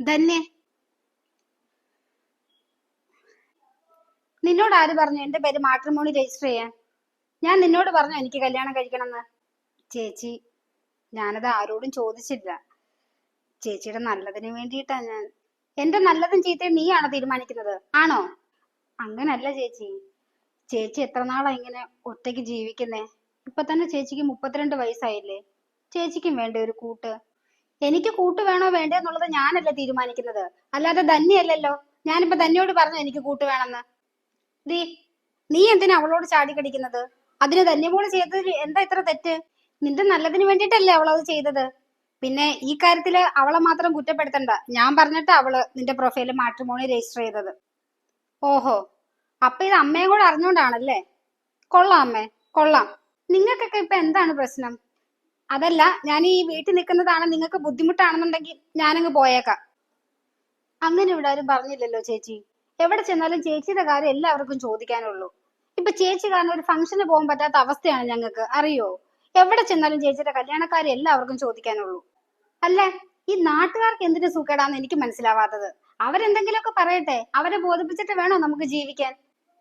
ധന്യ നിന്നോട് ആര് പറഞ്ഞു എന്റെ പേര് മാട്രിമോണി രജിസ്റ്റർ ചെയ്യാൻ? ഞാൻ നിന്നോട് പറഞ്ഞു എനിക്ക് കല്യാണം കഴിക്കണമെന്ന്. ചേച്ചി ഞാനത് ആരോടും ചോദിച്ചില്ല. ചേച്ചിയുടെ നല്ലതിന് വേണ്ടിയിട്ടാ ഞാൻ. എന്റെ നല്ലതും ചീത്തയും നീയാണ് തീരുമാനിക്കുന്നത്? ആണോ? അങ്ങനല്ല ചേച്ചി. ചേച്ചി എത്ര നാളാ ഇങ്ങനെ ഒറ്റയ്ക്ക് ജീവിക്കുന്നേ? ഇപ്പൊ തന്നെ ചേച്ചിക്ക് മുപ്പത്തിരണ്ട് വയസ്സായില്ലേ? ചേച്ചിക്കും വേണ്ട ഒരു കൂട്ട്? എനിക്ക് കൂട്ട് വേണോ വേണ്ടേ എന്നുള്ളത് ഞാനല്ല തീരുമാനിക്കുന്നത്? അല്ലാതെ ധന്യല്ലല്ലോ ഞാനിപ്പോ ധന്യോട് പറഞ്ഞു എനിക്ക് കൂട്ട് വേണമെന്ന്. ദീ നീ എന്തിനാ അവളോട് ചാടി കടിക്കുന്നത്? അതിന് ധന്യമോൾ ചെയ്തത് എന്താ ഇത്ര തെറ്റ്? നിന്റെ നല്ലതിന് വേണ്ടിയിട്ടല്ലേ അത് ചെയ്തത്. പിന്നെ ഈ കാര്യത്തിൽ അവളെ മാത്രം കുറ്റപ്പെടുത്തണ്ട. ഞാൻ പറഞ്ഞിട്ട് അവൾ നിന്റെ പ്രൊഫൈലിൽ മാട്രിമോണി രജിസ്റ്റർ ചെയ്തത്. ഓഹോ അപ്പൊ ഇത് അമ്മയും കൂടെ അറിഞ്ഞോണ്ടാണല്ലേ? കൊള്ളാം അമ്മേ കൊള്ളാം. നിങ്ങൾക്കൊക്കെ ഇപ്പൊ എന്താണ് പ്രശ്നം? അതല്ല ഞാൻ ഈ വീട്ടിൽ നിൽക്കുന്നതാണ് നിങ്ങൾക്ക് ബുദ്ധിമുട്ടാണെന്നുണ്ടെങ്കിൽ ഞാനങ്ങ് പോയേക്കാം. അങ്ങനെ ഇവിടെ ആരും പറഞ്ഞില്ലല്ലോ ചേച്ചി. എവിടെ ചെന്നാലും ചേച്ചിയുടെ കാര്യം എല്ലാവർക്കും ചോദിക്കാനുള്ളൂ. ഇപ്പൊ ചേച്ചി കാരണം ഒരു ഫംഗ്ഷന് പോകാൻ പറ്റാത്ത അവസ്ഥയാണ് ഞങ്ങൾക്ക്. അറിയോ? എവിടെ ചെന്നാലും ചേച്ചിയുടെ കല്യാണക്കാരെ എല്ലാവർക്കും ചോദിക്കാനുള്ളൂ. അല്ലേ? ഈ നാട്ടുകാർക്ക് എന്തിനു സുഖേടാന്ന് എനിക്ക് മനസ്സിലാവാത്തത്. അവരെന്തെങ്കിലുമൊക്കെ പറയട്ടെ. അവരെ ബോധിപ്പിച്ചിട്ട് വേണോ നമുക്ക് ജീവിക്കാൻ?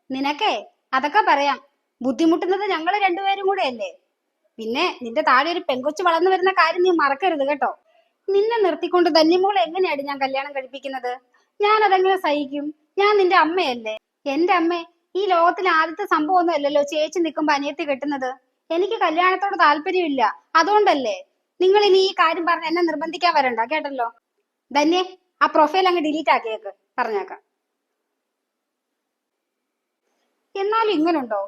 നിനക്കേ അതൊക്കെ പറയാം. ബുദ്ധിമുട്ടുന്നത് ഞങ്ങൾ രണ്ടുപേരും കൂടെ അല്ലേ പിന്നെ നിന്റെ താഴെ ഒരു പെങ്കൊച്ചു വളർന്നു വരുന്ന കാര്യം നീ മറക്കരുത് കേട്ടോ. നിന്നെ നിർത്തിക്കൊണ്ട് ധന്യമോളെ എങ്ങനെയാണ് ഞാൻ കല്യാണം കഴിപ്പിക്കുന്നത്? ഞാൻ അതെങ്ങനെ സഹിക്കും? ഞാൻ നിന്റെ അമ്മയല്ലേ? എന്റെ അമ്മ ഈ ലോകത്തിലെ ആദ്യത്തെ സംഭവമൊന്നും അല്ലല്ലോ ചേച്ചി നിൽക്കുമ്പോ അനിയത്തി കെട്ടുന്നത്? എനിക്ക് കല്യാണത്തോട് താല്പര്യമില്ല. അതുകൊണ്ടല്ലേ? നിങ്ങൾ ഇനി ഈ കാര്യം പറഞ്ഞ് എന്നെ നിർബന്ധിക്കാൻ വരണ്ട കേട്ടല്ലോ? ധന്യേ ആ പ്രൊഫൈൽ അങ്ങ് ഡിലീറ്റ് ആക്കിയേക്ക്. പറഞ്ഞേക്കാം. എന്നാലും ഇങ്ങനുണ്ടോ?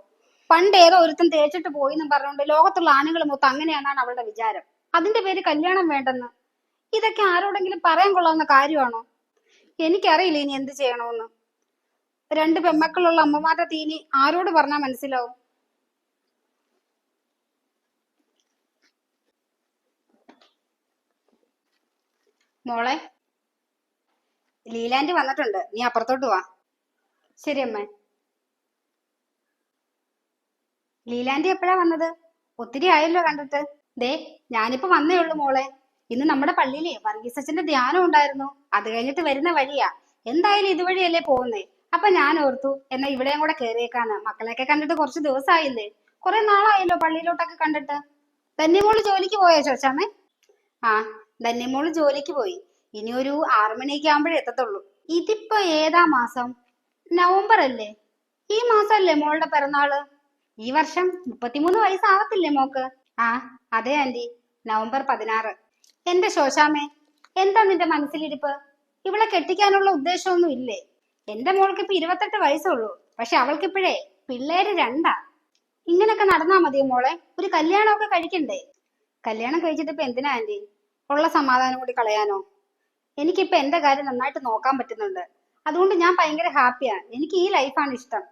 പണ്ട് ഏതോ ഒരുത്തൻ തേച്ചിട്ട് പോയി എന്നും പറഞ്ഞുകൊണ്ട് ലോകത്തുള്ള ആണുങ്ങൾ മൊത്തം അങ്ങനെയാണെന്നാണ് അവളുടെ വിചാരം. അതിന്റെ പേര് കല്യാണം വേണ്ടെന്ന്. ഇതൊക്കെ ആരോടെങ്കിലും പറയാൻ കൊള്ളാവുന്ന കാര്യമാണോ? എനിക്കറിയില്ല ഇനി എന്ത് ചെയ്യണമെന്ന് രണ്ട് പെമ്മക്കളുള്ള അമ്മമാരുടെ തീനി ആരോട് പറഞ്ഞാൽ മനസ്സിലാവും? മോളെ ലീലാൻഡ് വന്നിട്ടുണ്ട്. നീ അപ്പുറത്തോട്ട് വാ. ശരി അമ്മേ. ലീലാൻഡി എപ്പോഴാ വന്നത്? ഒത്തിരി ആയല്ലോ കണ്ടിട്ട്. ദേ ഞാനിപ്പോ വന്നേ ഉള്ളു മോളെ. ഇന്ന് നമ്മുടെ പള്ളിയിലെ വർഗീസച്ചന്റെ ധ്യാനം ഉണ്ടായിരുന്നു. അത് കഴിഞ്ഞിട്ട് വരുന്ന വഴിയാ. എന്തായാലും ഇതുവഴിയല്ലേ പോകുന്നേ. അപ്പൊ ഞാൻ ഓർത്തു എന്നാ ഇവിടെയും കൂടെ കേറിയേക്കാന്ന്. മക്കളെയൊക്കെ കണ്ടിട്ട് കുറച്ച് ദിവസമായില്ലേ കുറെ നാളായല്ലോ പള്ളിയിലോട്ടൊക്കെ കണ്ടിട്ട്. ധന്യമോൾ ജോലിക്ക് പോയോ ചോച്ചാമേ ആ ധന്യമോൾ ജോലിക്ക് പോയി. ഇനി ഒരു ആറു മണിയൊക്കെ ആകുമ്പോഴേ എത്തത്തുള്ളൂ. ഇതിപ്പോ ഏതാ മാസം? നവംബർ അല്ലേ ഈ മാസം അല്ലേ മോളുടെ പിറന്നാൾ? ഈ വർഷം മുപ്പത്തിമൂന്ന് വയസ്സാവത്തില്ലേ മോക്ക്? ആ അതെ ആന്റി. നവംബർ പതിനാറ്. എന്റെ ശോശാമേ എന്താ നിന്റെ മനസ്സിലിരിപ്പ്? ഇവളെ കെട്ടിക്കാനുള്ള ഉദ്ദേശമൊന്നും ഇല്ലേ? എന്റെ മോൾക്ക് ഇപ്പൊ ഇരുപത്തെട്ട് വയസ്സുള്ളൂ. പക്ഷെ അവൾക്കിപ്പോഴേ പിള്ളേര് രണ്ടാ. ഇങ്ങനൊക്കെ നടന്നാ മതിയോ മോളെ? ഒരു കല്യാണമൊക്കെ കഴിക്കണ്ടേ? കല്യാണം കഴിച്ചിട്ട് ഇപ്പൊ എന്തിനാ ആന്റി? ഉള്ള സമാധാനം കൂടി കളയാനോ? എനിക്കിപ്പൊ എന്റെ കാര്യം നന്നായിട്ട് നോക്കാൻ പറ്റുന്നുണ്ട്. അതുകൊണ്ട് ഞാൻ ഭയങ്കര ഹാപ്പിയാ. എനിക്ക് ഈ ലൈഫാണ് ഇഷ്ടം.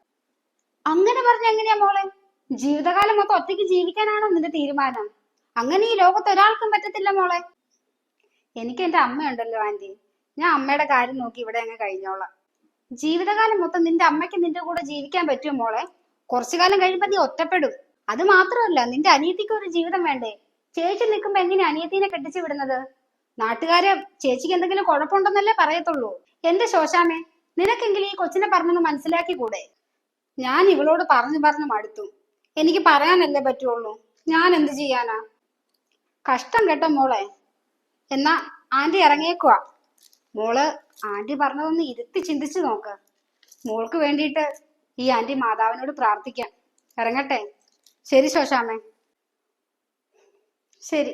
അങ്ങനെ പറഞ്ഞ എങ്ങനെയാ മോളെ? ജീവിതകാലം മൊത്തം ഒറ്റയ്ക്ക് ജീവിക്കാനാണോ നിന്റെ തീരുമാനം? അങ്ങനെ ഈ ലോകത്ത് ഒരാൾക്കും പറ്റത്തില്ല മോളെ. എനിക്ക് എന്റെ അമ്മയുണ്ടല്ലോ ആന്റി. ഞാൻ അമ്മയുടെ കാര്യം നോക്കി ഇവിടെ അങ്ങ് കഴിഞ്ഞോളാം. ജീവിതകാലം മൊത്തം നിന്റെ അമ്മയ്ക്ക് നിന്റെ കൂടെ ജീവിക്കാൻ പറ്റുമോ മോളെ? കുറച്ചു കാലം കഴിയുമ്പോ നീ ഒറ്റപ്പെടും. അത് മാത്രമല്ല നിന്റെ അനിയത്തിക്ക് ഒരു ജീവിതം വേണ്ടേ? ചേച്ചി നിൽക്കുമ്പോ എങ്ങനെ അനിയത്തിനെ കെട്ടിച്ചു വിടുന്നത്? നാട്ടുകാരെ ചേച്ചിക്ക് എന്തെങ്കിലും കുഴപ്പമുണ്ടെന്നല്ലേ പറയത്തുള്ളൂ? എന്റെ ശോശാമേ നിനക്കെങ്കിലും ഈ കൊച്ചിനെ പറഞ്ഞൊന്ന് മനസ്സിലാക്കി കൂടെ ഞാൻ ഇവളോട് പറഞ്ഞു പറഞ്ഞു മടുത്തു. എനിക്ക് പറയാനല്ലേ പറ്റുള്ളൂ. ഞാൻ എന്ത് ചെയ്യാനാ? കഷ്ടം കേട്ടോ മോളെ. എന്നാ ആന്റി ഇറങ്ങിയേക്കുവാ. മോൾ ആന്റി പറഞ്ഞതൊന്ന് ഇരുത്തി ചിന്തിച്ചു നോക്ക്. മോൾക്ക് വേണ്ടിയിട്ട് ഈ ആന്റി മാതാവിനോട് പ്രാർത്ഥിക്കാം. ഇറങ്ങട്ടെ. ശരി ശോശാമേ ശരി.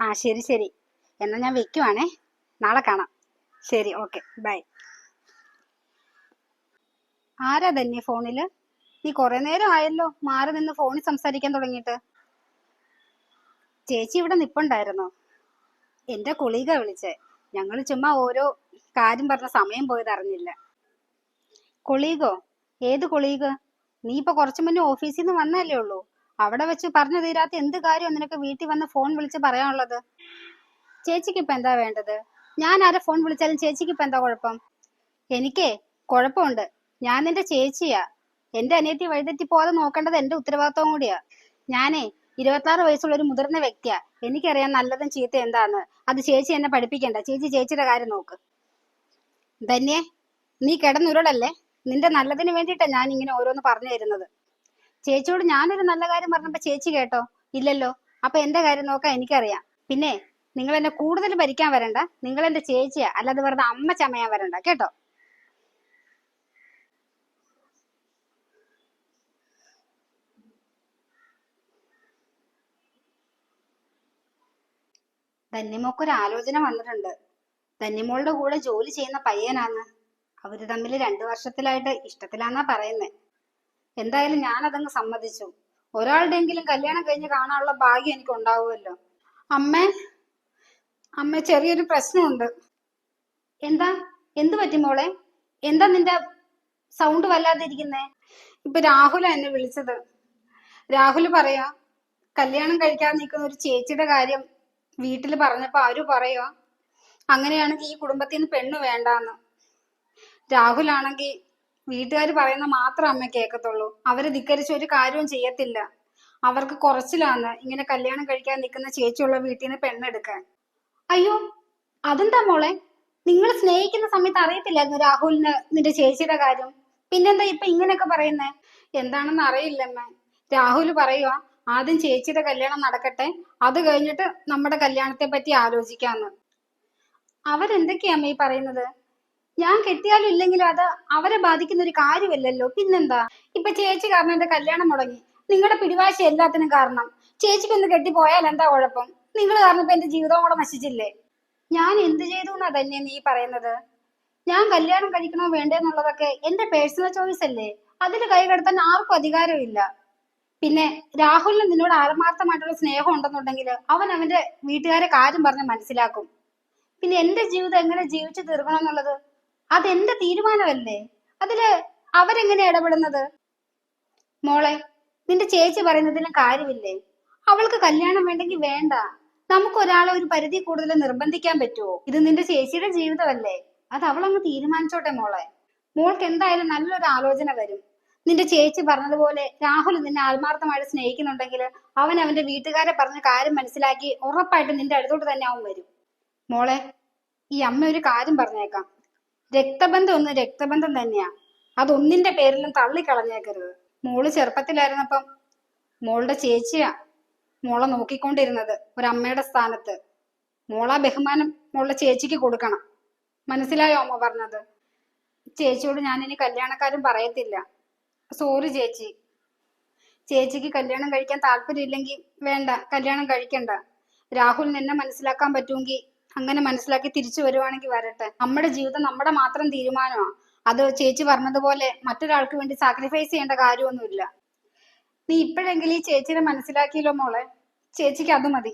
ആ ശരി ശരി. എന്നാൽ ഞാൻ വെക്കുവാണേ. നാളെ കാണാം. ശരി ഓക്കെ. ബൈ. ആരാ തന്നെ ഫോണിൽ? നീ കുറെ നേരം ആയല്ലോ മാറി നിന്ന് ഫോണിൽ സംസാരിക്കാൻ തുടങ്ങിയിട്ട്. ചേച്ചി ഇവിടെ നിപ്പുണ്ടായിരുന്നു? എന്റെ കൊളീഗ വിളിച്ചേ. ഞങ്ങൾ ചുമ്മാ ഓരോ കാര്യം പറഞ്ഞ സമയം പോയത് അറിഞ്ഞില്ല. കൊളീഗോ? ഏത് കൊളീഗ്? നീ ഇപ്പൊ കുറച്ചു മുന്നേ ഓഫീസിൽ നിന്ന് വന്നല്ലേ ഉള്ളൂ. അവിടെ വെച്ച് പറഞ്ഞു തീരാത്ത എന്ത് കാര്യം നിനക്ക് വീട്ടിൽ വന്ന് ഫോൺ വിളിച്ച് പറയാനുള്ളത്? ചേച്ചിക്ക് ഇപ്പൊ എന്താ വേണ്ടത്? ഞാൻ ആരെ ഫോൺ വിളിച്ചാലും ചേച്ചിക്ക് ഇപ്പൊ എന്താ കുഴപ്പം? എനിക്കേ കുഴപ്പമുണ്ട്. ഞാൻ നിന്റെ ചേച്ചിയാ. എന്റെ അനിയത്തി വഴിതെറ്റി പോകാതെ നോക്കേണ്ടത് എന്റെ ഉത്തരവാദിത്വം കൂടിയാ. ഞാനേ ഇരുപത്താറ് വയസ്സുള്ള ഒരു മുതിർന്ന വ്യക്തിയാ. എനിക്കറിയാം നല്ലതും ചീത്ത എന്താന്ന്. അത് ചേച്ചി എന്നെ പഠിപ്പിക്കണ്ട. ചേച്ചി ചേച്ചിയുടെ കാര്യം നോക്ക്. ധന്യേ നീ കിടന്നുരുളല്ലേ? നിന്റെ നല്ലതിന് വേണ്ടിയിട്ടാ ഞാൻ ഇങ്ങനെ ഓരോന്ന് പറഞ്ഞു തരുന്നത്. ചേച്ചിയോട് ഞാനൊരു നല്ല കാര്യം പറഞ്ഞപ്പോ ചേച്ചി കേട്ടോ ഇല്ലല്ലോ. അപ്പൊ എന്റെ കാര്യം നോക്കാൻ എനിക്കറിയാം. പിന്നെ നിങ്ങൾ എന്നെ കൂടുതൽ ഭരിക്കാൻ വരണ്ട നിങ്ങൾ എന്റെ ചേച്ചിയാ അല്ലാതെ വെറുതെ അമ്മ ചമയാൻ വരണ്ട കേട്ടോ? ധന്യമോക്കൊരു ആലോചന വന്നിട്ടുണ്ട്. ധന്യമോളുടെ കൂടെ ജോലി ചെയ്യുന്ന പയ്യനാന്ന് അവർ തമ്മിൽ രണ്ടു വർഷത്തിലായിട്ട് ഇഷ്ടത്തിലാന്നാ പറയുന്നേ. എന്തായാലും ഞാൻ അതങ്ങ് സമ്മതിച്ചു. ഒരാളുടെയെങ്കിലും കല്യാണം കഴിഞ്ഞ് കാണാനുള്ള ഭാഗ്യം എനിക്ക് ഉണ്ടാവുമല്ലോ അമ്മ അമ്മ ചെറിയൊരു പ്രശ്നമുണ്ട്. എന്താ? എന്തു പറ്റി മോളെ? എന്താ നിന്റെ സൗണ്ട് വല്ലാതിരിക്കുന്നേ? ഇപ്പൊ രാഹുല എന്നെ വിളിച്ചത്. രാഹുൽ പറയാ കല്യാണം കഴിക്കാൻ നിൽക്കുന്ന ഒരു ചേച്ചിയുടെ കാര്യം വീട്ടിൽ പറഞ്ഞപ്പോ അവർ പറയുക അങ്ങനെയാണെങ്കിൽ ഈ കുടുംബത്തിൽ നിന്ന് പെണ്ണ് വേണ്ടാന്ന്. രാഹുൽ ആണെങ്കിൽ വീട്ടുകാർ പറയുന്ന മാത്രം അമ്മ കേൾക്കത്തുള്ളൂ അവർ ധിക്കരിച്ച് ഒരു കാര്യവും ചെയ്യത്തില്ല. അവർക്ക് കുറച്ചിലാന്ന് ഇങ്ങനെ കല്യാണം കഴിക്കാൻ നിൽക്കുന്ന ചേച്ചിയുള്ള വീട്ടിൽ നിന്ന് പെണ്ണെടുക്കാൻ. അയ്യോ അതെന്താ മോളെ? നിങ്ങൾ സ്നേഹിക്കുന്ന സമയത്ത് അറിയത്തില്ലായിരുന്നു രാഹുലിന് നിന്റെ ചേച്ചിയുടെ കാര്യം? പിന്നെന്താ ഇപ്പൊ ഇങ്ങനെയൊക്കെ പറയുന്നേ? എന്താണെന്ന് അറിയില്ലമ്മ രാഹുൽ പറയുക ആദ്യം ചേച്ചിയുടെ കല്യാണം നടക്കട്ടെ അത് കഴിഞ്ഞിട്ട് നമ്മുടെ കല്യാണത്തെ പറ്റി ആലോചിക്കാന്ന്. അവരെന്തൊക്കെയാ ഈ പറയുന്നത്? ഞാൻ കെട്ടിയാലും ഇല്ലെങ്കിലും അത് അവരെ ബാധിക്കുന്ന ഒരു കാര്യമല്ലല്ലോ. പിന്നെന്താ? ഇപ്പൊ ചേച്ചി കാരണം എന്റെ കല്യാണം മുടങ്ങി. നിങ്ങളുടെ പിടിവാശി എല്ലാത്തിനും കാരണം. ചേച്ചിക്ക് ഒന്ന് കെട്ടിപ്പോയാൽ എന്താ കുഴപ്പം? നിങ്ങൾ കാരണം ഇപ്പൊ എന്റെ ജീവിതം കൂടെ നശിച്ചില്ലേ? ഞാൻ എന്ത് ചെയ്തു എന്നാ തന്നെ നീ പറയുന്നത്? ഞാൻ കല്യാണം കഴിക്കണോ വേണ്ടെന്നുള്ളതൊക്കെ എന്റെ പേഴ്സണൽ ചോയ്സ് അല്ലേ? അതിൽ കൈകടത്താൻ ആർക്കും അധികാരമില്ല പിന്നെ രാഹുലിന് നിന്നോട് ആത്മാർത്ഥമായിട്ടുള്ള സ്നേഹം ഉണ്ടെന്നുണ്ടെങ്കിൽ അവൻ അവന്റെ വീട്ടുകാരെ കാര്യം പറഞ്ഞ് മനസ്സിലാക്കും. പിന്നെ എന്റെ ജീവിതം എങ്ങനെ ജീവിച്ചു തീർക്കണം എന്നുള്ളത് അതെന്റെ തീരുമാനമല്ലേ? അതിൽ അവരെങ്ങനെ ഇടപെടുന്നത്? മോളെ നിന്റെ ചേച്ചി പറയുന്നതിലും കാര്യമില്ലേ? അവൾക്ക് കല്യാണം വേണ്ടെങ്കിൽ വേണ്ട. നമുക്ക് ഒരാളെ ഒരു പരിധി കൂടുതൽ നിർബന്ധിക്കാൻ പറ്റുമോ ഇത് നിന്റെ ചേച്ചിയുടെ ജീവിതമല്ലേ? അത് അവളങ്ങ് തീരുമാനിച്ചോട്ടെ മോളെ. മോൾക്ക് എന്തായാലും നല്ലൊരു ആലോചന വരും. നിന്റെ ചേച്ചി പറഞ്ഞതുപോലെ രാഹുൽ നിന്നെ ആത്മാർത്ഥമായിട്ട് സ്നേഹിക്കുന്നുണ്ടെങ്കിൽ അവൻ അവന്റെ വീട്ടുകാരെ പറഞ്ഞ കാര്യം മനസ്സിലാക്കി ഉറപ്പായിട്ടും നിന്റെ അടുത്തോട്ട് തന്നെ അവൻ വരും. മോളെ ഈ അമ്മ ഒരു കാര്യം പറഞ്ഞേക്കാം. രക്തബന്ധം ഒന്ന് രക്തബന്ധം തന്നെയാ. അതൊന്നിന്റെ പേരിലും തള്ളിക്കളഞ്ഞേക്കരുത്. മോൾ ചെറുപ്പത്തിലായിരുന്നപ്പം മോളുടെ ചേച്ചിയാ മോളെ നോക്കിക്കൊണ്ടിരുന്നത് ഒരമ്മയുടെ സ്ഥാനത്ത്. മോളാ ബഹുമാനം മോളുടെ ചേച്ചിക്ക് കൊടുക്കണം. മനസ്സിലായോ അമ്മ പറഞ്ഞത്? ചേച്ചിയോട് ഞാൻ ഇനി കല്യാണക്കാരും പറയത്തില്ല. സോറി ചേച്ചി. ചേച്ചിക്ക് കല്യാണം കഴിക്കാൻ താല്പര്യമില്ലെങ്കിൽ വേണ്ട കല്യാണം കഴിക്കണ്ട. രാഹുൽ എന്നെ മനസ്സിലാക്കാൻ പറ്റുമെങ്കിൽ അങ്ങനെ മനസ്സിലാക്കി തിരിച്ചു വരുവാണെങ്കിൽ വരട്ടെ. നമ്മുടെ ജീവിതം നമ്മുടെ മാത്രം തീരുമാനമാണ് അത് ചേച്ചി പറഞ്ഞതുപോലെ മറ്റൊരാൾക്ക് വേണ്ടി സാക്രിഫൈസ് ചെയ്യേണ്ട കാര്യമൊന്നുമില്ല. നീ ഇപ്പോഴെങ്കിലും ഈ ചേച്ചിനെ മനസ്സിലാക്കിയല്ലോ മോളെ? ചേച്ചിക്ക് അത് മതി.